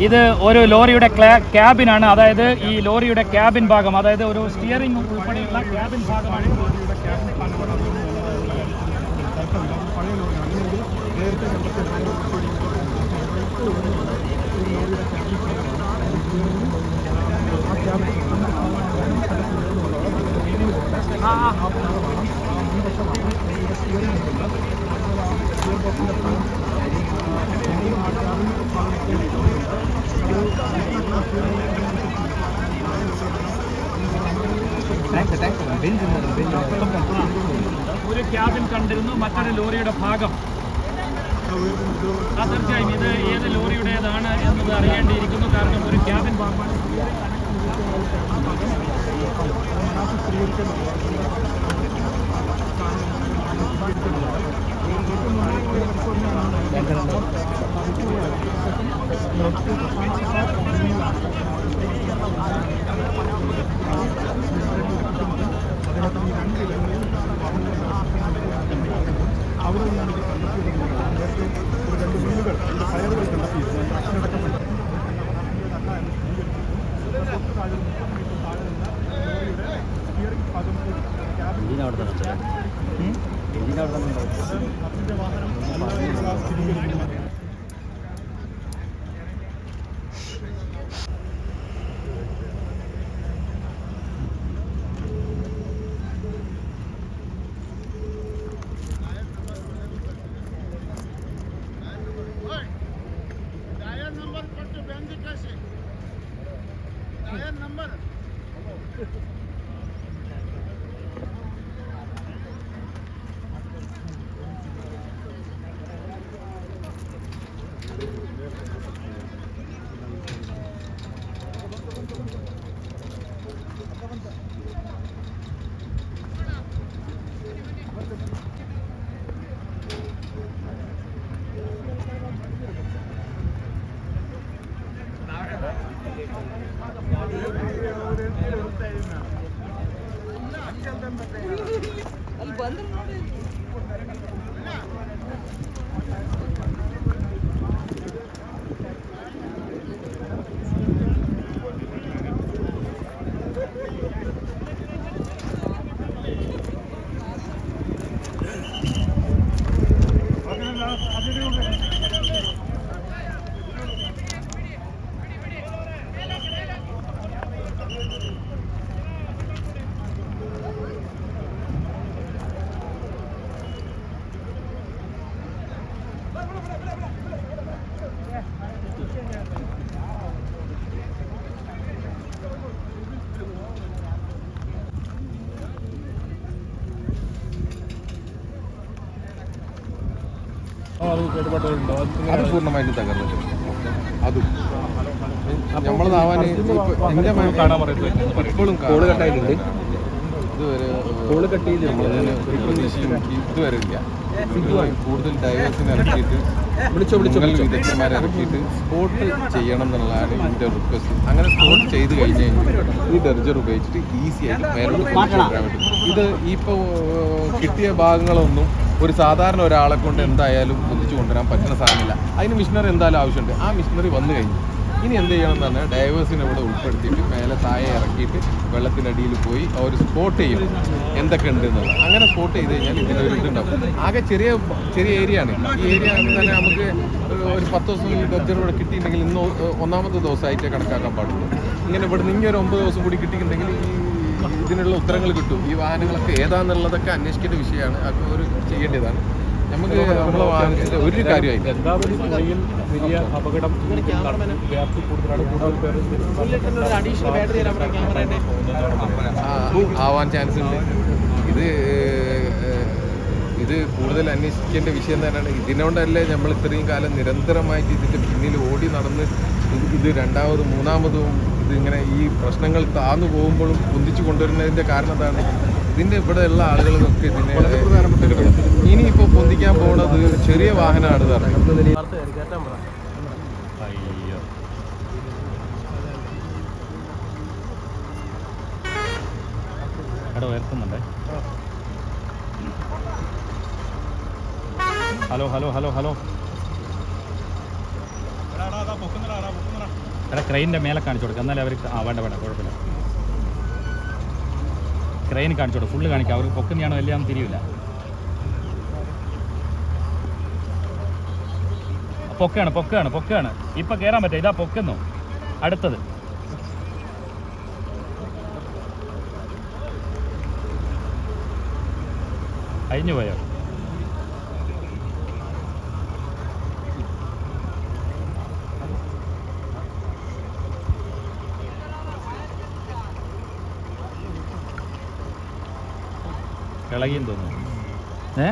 ഇത് ഒരു ലോറിയുടെ ക്യാബിനാണ് അതായത് ഈ ലോറിയുടെ ക്യാബിൻ ഭാഗം അതായത് ഒരു സ്റ്റിയറിംഗ് ഉൾപ്പെടെയുള്ള ക്യാബിൻ ഭാഗമാണ് ലോറിയുടെ ക്യാബിൻ. ആ, ആ. ഒരു ക്യാബിൻ കണ്ടിരുന്നു മറ്റൊരു ലോറിയുടെ ഭാഗം. തീർച്ചയായും ഇത് ഏത് ലോറിയുടേതാണ് എന്നത് അറിയേണ്ടിയിരിക്കുന്നു. കാരണം ഒരു ക്യാബിൻ ഭാഗമാണ്. ഇത് കണ്ടെത്തിയത് നേരത്തെ ഒരു രണ്ട് ಅಲ್ಲಿ ಬಂದ್ರೆ ನೋಡಿ. അത് പൂർണമായിട്ട് തകർന്നു അതും. നമ്മളതാവാൻ എന്റെ ഇപ്പോഴും കോൾ കട്ടായിട്ടുണ്ട്. ഇതുവരെ കോൾ കട്ട് ചെയ്തിട്ടുണ്ട് ഇതുവരെ ഇല്ല. കൂടുതൽ ഡൈവേഴ്സിനെ ഇറക്കിയിട്ട് വിളിച്ചോ വിളിച്ചോ വിദഗ്ധന്മാരെ ഇറക്കിയിട്ട് സ്പോട്ട് ചെയ്യണം എന്നുള്ളതാണ് എന്റെ റിക്വസ്റ്റ് അങ്ങനെ സ്പോട്ട് ചെയ്ത് കഴിഞ്ഞ് കഴിഞ്ഞാൽ ഈ ഡെർജർ ഉപയോഗിച്ചിട്ട് ഈസി ആയിട്ട് മേലോട്ട് കൊണ്ടുവരാൻ പറ്റും. ഇത് ഇപ്പോൾ കിട്ടിയ ഭാഗങ്ങളൊന്നും ഒരു സാധാരണ ഒരാളെ കൊണ്ട് എന്തായാലും ഒന്നിച്ചു കൊണ്ടുവരാൻ പറ്റുന്ന സാധനമില്ല. അതിന് മിഷനറി എന്തായാലും ആവശ്യമുണ്ട്. ആ മിഷനറി വന്നു കഴിഞ്ഞു. ഇനി എന്ത് ചെയ്യണം എന്ന് പറഞ്ഞാൽ ഡൈവേഴ്സിനെ ഇവിടെ ഉൾപ്പെടുത്തിയിട്ട് മേലെ താഴെ ഇറക്കിയിട്ട് വെള്ളത്തിനടിയിൽ പോയി അവർ സ്പോട്ട് ചെയ്യും. എന്തൊക്കെ ഉണ്ട് എന്നുള്ളത്. അങ്ങനെ സ്പോട്ട് ചെയ്ത് കഴിഞ്ഞാൽ ഇതിന്റെ ഒരു ഇതുണ്ടാവും. ആകെ ചെറിയ ചെറിയ ഏരിയ ആണ്. ഈ ഏരിയ തന്നെ നമുക്ക് ഒരു- ഒരു പത്ത് ദിവസം ഡർജർ ഇവിടെ കിട്ടിയിട്ടുണ്ടെങ്കിൽ ഇന്ന് ഒന്നാമത്തെ ദിവസമായിട്ടേ കണക്കാക്കാൻ പാടുള്ളൂ. ഇങ്ങനെ ഇവിടെ നിന്ന് ഒരു ഒമ്പത് ദിവസം കൂടി കിട്ടിയിട്ടുണ്ടെങ്കിൽ ഈ ഇതിനുള്ള ഉത്തരങ്ങൾ കിട്ടും. ഈ വാഹനങ്ങളൊക്കെ ഏതാണെന്നുള്ളതൊക്കെ അന്വേഷിക്കേണ്ട വിഷയമാണ്. അത് ഒരു ചെയ്യേണ്ടതാണ്. നമുക്ക് നമ്മളെ വാഹനത്തിന്റെ ഒരു കാര്യമായി വലിയ അപകടം ആവാൻ ചാൻസ് ഉണ്ട്. ഇത് ഇത് കൂടുതൽ അന്വേഷിക്കേണ്ട വിഷയം തന്നെയാണ്. ഇതിനോണ്ടല്ലേ നമ്മൾ ഇത്രയും കാലം നിരന്തരമായിട്ട് ഇതിന്റെ പിന്നിൽ ഓടി നടന്ന് ഇത് ഇത് രണ്ടാമതും മൂന്നാമതും ഇതിങ്ങനെ ഈ പ്രശ്നങ്ങൾ താന്നു പോകുമ്പോഴും പൊന്തിച്ചു കൊണ്ടുവരുന്നതിന്റെ കാരണം എന്താണ്? ഇതിന്റെ ഇവിടെ ഉള്ള ആളുകൾക്കൊക്കെ ഇതിനെ ഇനിയിപ്പോൾ പൊന്തിക്കാൻ പോകുന്നത് ചെറിയ വാഹനമാണ് ഹലോ ഹലോ ഹലോ ഹലോ. എടാ ക്രെയിനിന്റെ മേലെ കാണിച്ചു കൊടുക്കുക എന്നാലേ അവർക്ക് ആ വേണ്ട വേണ്ട കുഴപ്പമില്ല. ക്രെയിൻ കാണിച്ചു കൊടുക്കും. ഫുള്ള് കാണിക്കുക അവർക്ക് പൊക്കുന്നതാണോ എല്ലാം തിരിയില്ല പൊക്കാണ് പൊക്കാണ് പൊക്കാണ്. ഇപ്പൊ കേറാൻ പറ്റില്ല ഇതാ പൊക്കുന്നു. അടുത്തത്. അഴിഞ്ഞു പോയോ? ഇളകിയും തോന്നുന്നു. ഏ?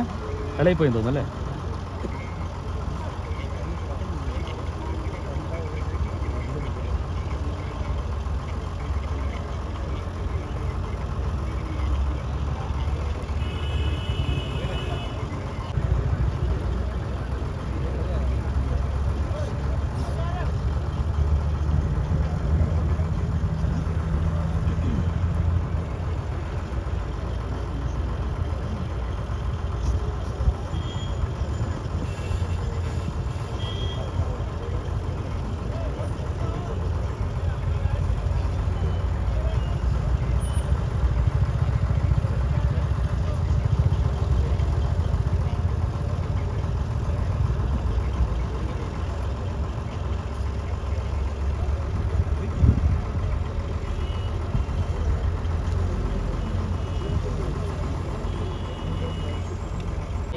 ഇളകിപ്പോയി തോന്നുന്നു അല്ലേ?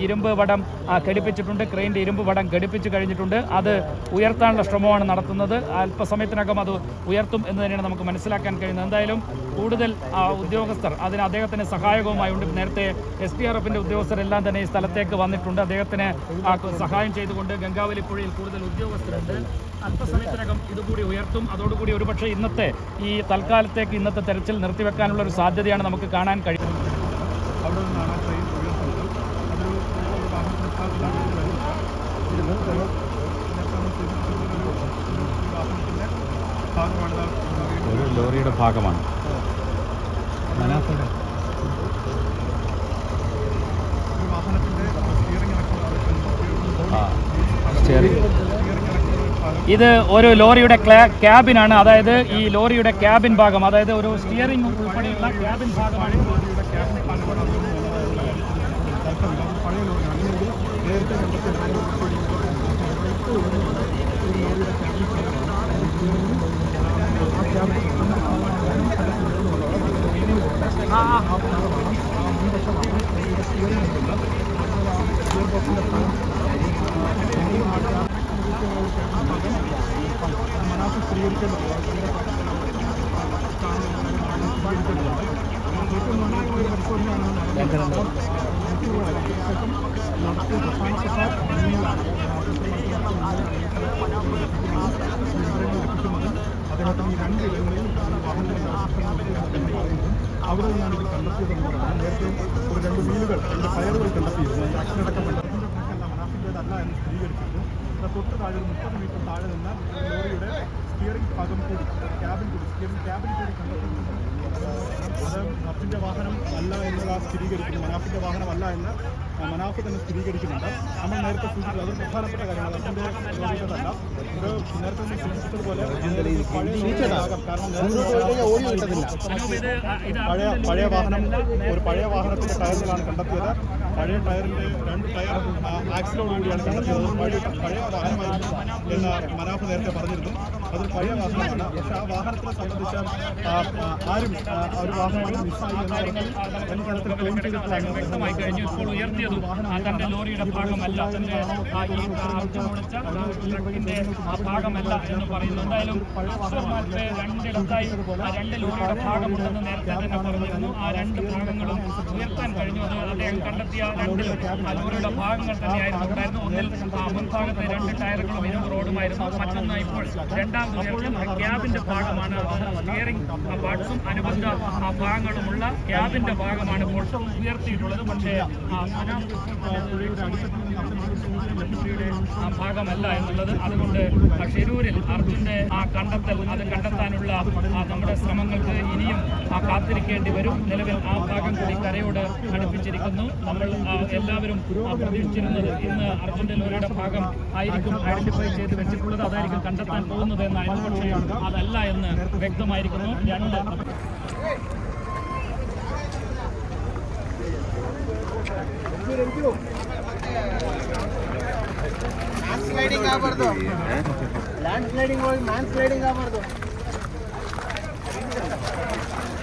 ഇരുമ്പ് വടം ഘടിപ്പിച്ചിട്ടുണ്ട്. ക്രെയിന്റെ ഇരുമ്പ് വടം ഘടിപ്പിച്ച് കഴിഞ്ഞിട്ടുണ്ട്. അത് ഉയർത്താനുള്ള ശ്രമമാണ് നടത്തുന്നത്. അല്പസമയത്തിനകം അത് ഉയർത്തും എന്ന് തന്നെയാണ് നമുക്ക് മനസ്സിലാക്കാൻ കഴിയുന്നത്. എന്തായാലും കൂടുതൽ ഉദ്യോഗസ്ഥർ അതിന് അദ്ദേഹത്തിന് സഹായകവുമായുണ്ട്. നേരത്തെ എസ് ഡി ആർ എഫിന്റെ ഉദ്യോഗസ്ഥരെല്ലാം തന്നെ ഈ സ്ഥലത്തേക്ക് വന്നിട്ടുണ്ട്. അദ്ദേഹത്തിന് സഹായം ചെയ്തുകൊണ്ട് ഗംഗാവലി പുഴയിൽ കൂടുതൽ ഉദ്യോഗസ്ഥരുണ്ട്. അല്പസമയത്തിനകം ഇതുകൂടി ഉയർത്തും. അതോടുകൂടി ഒരുപക്ഷെ ഇന്നത്തെ ഈ തൽക്കാലത്തേക്ക് ഇന്നത്തെ തെരച്ചിൽ നിർത്തിവെക്കാനുള്ള ഒരു സാധ്യതയാണ് നമുക്ക് കാണാൻ കഴിയുന്നത്. അവിടെ നിന്നാണ് ട്രെയിൻ ഉയർത്തുന്നത് അതൊരു ഒരു വാഹനത്തിന് സ്ഥാനത്താണ് ഇത് വരുന്നത് ഇത് നേരത്തെ നമ്മൾ സൂചിപ്പിച്ചതുപോലെ ഒരു ഒരു വാഹനത്തിന്റെ ഭാഗമാണ് ഇതാ വീണ്ടും ഒരു ലോറിയുടെ ഭാഗമാണ് ഒരു വാഹനത്തിന്റെ സ്റ്റിയറിംഗ് അടക്കമുള്ള ആ സ്റ്റിയറിംഗ് സ്റ്റിയറിംഗ് അടക്കമുള്ള ലോറിയുടെ ഭാഗമാണ്. ഇത് ഒരു ലോറിയുടെ ക്യാബിനാണ്. അതായത് ഈ ലോറിയുടെ ക്യാബിൻ ഭാഗം അതായത് ഒരു സ്റ്റിയറിംഗ് ഉൾപ്പെടെയുള്ള ക്യാബിൻ ഭാഗമാണ്. നേരത്തെ കണ്ടെത്തിയ പഴയ അദ്ദേഹത്തിന് രണ്ട് ഇടങ്ങളിൽ അവിടെ നിന്നാണ് ഇത് കണ്ടെത്തിയതെന്നുള്ളതാണ് നേരത്തെ ഒരു രണ്ട് വീലുകൾ രണ്ട് ടയറുകൾ കണ്ടെത്തിയിരുന്നു ഈ ആക്സിഡന്റ് അടക്കം കണ്ടെത്തിയതല്ല മനാഫിന്റേതല്ല എന്ന് സ്ഥിരീകരിച്ചിരുന്നു അത് തൊട്ട് താഴെ ഒരു മുപ്പത് മീറ്റർ താഴെ നിന്ന് ലോറിയുടെ സ്റ്റിയറിംഗ് ഭാഗം കൂടി ക്യാബിൻ കൂടി സ്റ്റിയറിംഗ് ക്യാബിൻ കൂടി കണ്ടെത്തിയിട്ടുണ്ട് അത് മഫിന്റെ വാഹനം അല്ല എന്നത് സ്ഥിരീകരിക്കുന്നു. മനാഫിന്റെ വാഹനമല്ല എന്ന് ആ, മനാഫ് തന്നെ സ്ഥിരീകരിക്കുന്നുണ്ട്. നമ്മൾ നേരത്തെ സൂചിപ്പിച്ചത് അതൊരു പ്രധാനപ്പെട്ട കാര്യമാണ്. അതിന്റെ അല്ല ഇത് നേരത്തെ തന്നെ സൂചിപ്പിച്ചതുപോലെ പഴയ പഴയ വാഹനം ഒരു പഴയ വാഹനത്തിന്റെ ടയറുകളാണ് കണ്ടെത്തിയത്. പഴയ ടയറിന്റെ രണ്ട് ടയർ ആക്സിലോടുകൂടിയാണ് കണ്ടെത്തിയത്. പഴയ പഴയ വാഹനമായിരുന്നു എന്ന് മനാഫ് നേരത്തെ പറഞ്ഞിരുന്നു. അതൊരു പഴയ വാഹനമാണ്. പക്ഷെ ആ വാഹനത്തിനെ സംബന്ധിച്ച് ആരും ഒരു വാഹനം വ്യക്തമായി കഴിഞ്ഞു ഇപ്പോൾ ഉയർത്തിയതും ആ തന്റെ ലോറിയുടെ ഭാഗമല്ല തന്റെ ആ ഈ അർദ്ധമുളച്ച ട്രക്കിന്റെ ആ ഭാഗമല്ല എന്ന് പറയുന്നു എന്തായാലും അക്ഷരമാറ്റത്തെ രണ്ടിടത്തായി ആ രണ്ട് ലോറിയുടെ ഭാഗമുണ്ടെന്ന് നേരത്തെ തന്നെ പറഞ്ഞിരുന്നു ആ രണ്ട് ഭാഗങ്ങളും ഉയർത്താൻ കഴിഞ്ഞു അത് അദ്ദേഹം കണ്ടെത്തിയ രണ്ട് ലോറിയുടെ ഭാഗങ്ങൾ തന്നെയായിരുന്നു ഉണ്ടായിരുന്നു ഒന്നിൽ ആ മുൻഭാഗത്തെ രണ്ട് ടയറുകളും ഇരുമ്പ് റോഡുമായിരുന്നു മറ്റൊന്ന് ഇപ്പോൾ രണ്ടാമത് ഉയർത്തുന്ന ക്യാബിന്റെ ഭാഗമാണ് സ്റ്റിയറിംഗ് പാർട്സും അനുബന്ധ ആ ഭാഗങ്ങളുമുള്ള ക്യാബിന്റെ ഭാഗമാണ് ഇപ്പോൾ ഉയർത്തിയിട്ടുള്ളത്. പക്ഷേ ആ ഭാഗമല്ല എന്നുള്ളത് അതുകൊണ്ട് ഷിരൂരിൽ അർജുന്റെ ആ കണ്ടെത്തൽ അത് കണ്ടെത്താനുള്ള നമ്മുടെ ശ്രമങ്ങൾക്ക് ഇനിയും കാത്തിരിക്കേണ്ടി വരും നിലവിൽ ആ ഭാഗം കൂടി കരയോട് അടുപ്പിച്ചിരിക്കുന്നു നമ്മൾ ആ, എല്ലാവരും ആ, പ്രതീക്ഷിച്ചിരുന്നത് ഇന്ന് അർജുന്റെ ലോറിയുടെ ഭാഗം ആയിരിക്കും ഐഡന്റിഫൈ ചെയ്ത് വെച്ചിട്ടുള്ളത് അതായിരിക്കും കണ്ടെത്താൻ പോകുന്നത് എന്നായിരുന്നു പക്ഷേ അതല്ല എന്ന് വ്യക്തമായിരിക്കുന്നു രണ്ട് ಲ್ಯಾಂಡ್ ಸ್ಲೈಡಿಂಗ್ ಆಗಬಾರ್ದು ಲ್ಯಾಂಡ್ ಸ್ಲೈಡಿಂಗ್ ಹೋಗಿ ಮ್ಯಾನ್ ಸ್ಲೈಡಿಂಗ್ ಆಗಬಾರ್ದು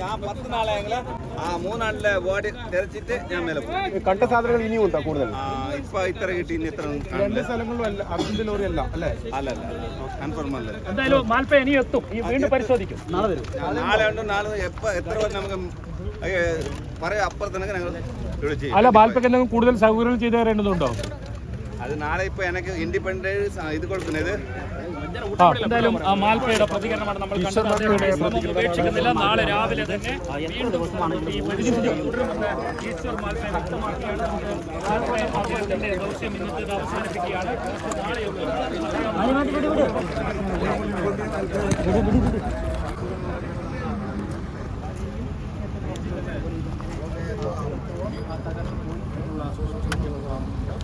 ഞാൻ പത്ത് നാളെ ഞങ്ങൾ ആ മൂന്നാളിലെ ബോഡി തെരച്ചിട്ട് ഞാൻ മേലെ പോകും. കണ്ട സാധനങ്ങൾ ഇനിയും ഉണ്ടോ കൂടുതൽ? ഇപ്പൊ ഇത്ര കിട്ടി ഇനി ഇത്ര രണ്ട്. സ്ഥലങ്ങളിലും അല്ല അർജന്റ് ലോറി അല്ല അല്ലേ? അല്ല അല്ല കൺഫേം അല്ല. എന്തായാലും മാൽപ്പ ഇനി എത്തും ഈ വീണ്ടും പരിശോധിക്കും. നാളെ ഉണ്ട് നാളെ എപ്പോ എത്ര നമുക്ക് പറയാം അപ്പുറത്തനക്ക് ഞങ്ങൾ വിളിച്ച് അല്ല ബാൽപ്പയ്ക്ക് എന്തെങ്കിലും കൂടുതൽ സൗകര്യങ്ങൾ ചെയ്തു തരേണ്ടതുണ്ടോ? അത് നാളെ ഇപ്പൊ എനിക്ക് ഇൻഡിപെൻഡന്റ് ഇത് കൊടുക്കുന്നത് എന്തായാലും ആ മാൽപ്പയുടെ പ്രതികരണമാണ് നമ്മൾ കണ്ടത്. ഉപേക്ഷിക്കുന്നില്ല. നാളെ രാവിലെ തന്നെ വീണ്ടും ഈ പരിശോധന തുടരുമെന്ന് ഈശ്വർ മാൽപ്പ വ്യക്തമാക്കിയാണ്. നമുക്ക് മാൽപ്പ അദ്ദേഹത്തിന്റെ ദൗത്യം ഇന്നത്തെ അവസാനിപ്പിക്കുകയാണ് നാളെയൊക്കെ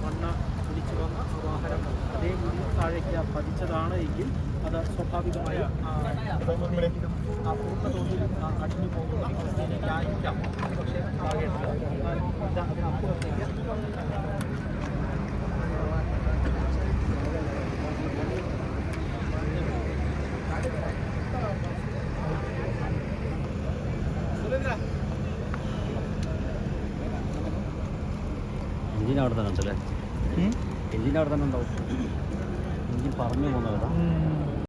മണ്ണ് പിടിച്ചു വന്ന വാഹനം അതേ രീതിയിൽ താഴേക്ക് പതിച്ചതാണ് എങ്കിൽ അത് സ്വാഭാവികമായ ആ, ആ പൂർണ തോതിൽ ആ, അടിഞ്ഞു പോകുന്ന അവസ്ഥയിലേക്കായിരിക്കാം പക്ഷേ ഉണ്ടാകേണ്ടത് എന്നാൽ ഇത് അതിനപ്പുറത്തേക്ക് എഞ്ചിൻ അവിടെ തന്നെ ഉണ്ടല്ലേ? എഞ്ചിൻ അവിടെ തന്നെ ഉണ്ടാവും എഞ്ചിൻ പറഞ്ഞു പോകുന്നതാ.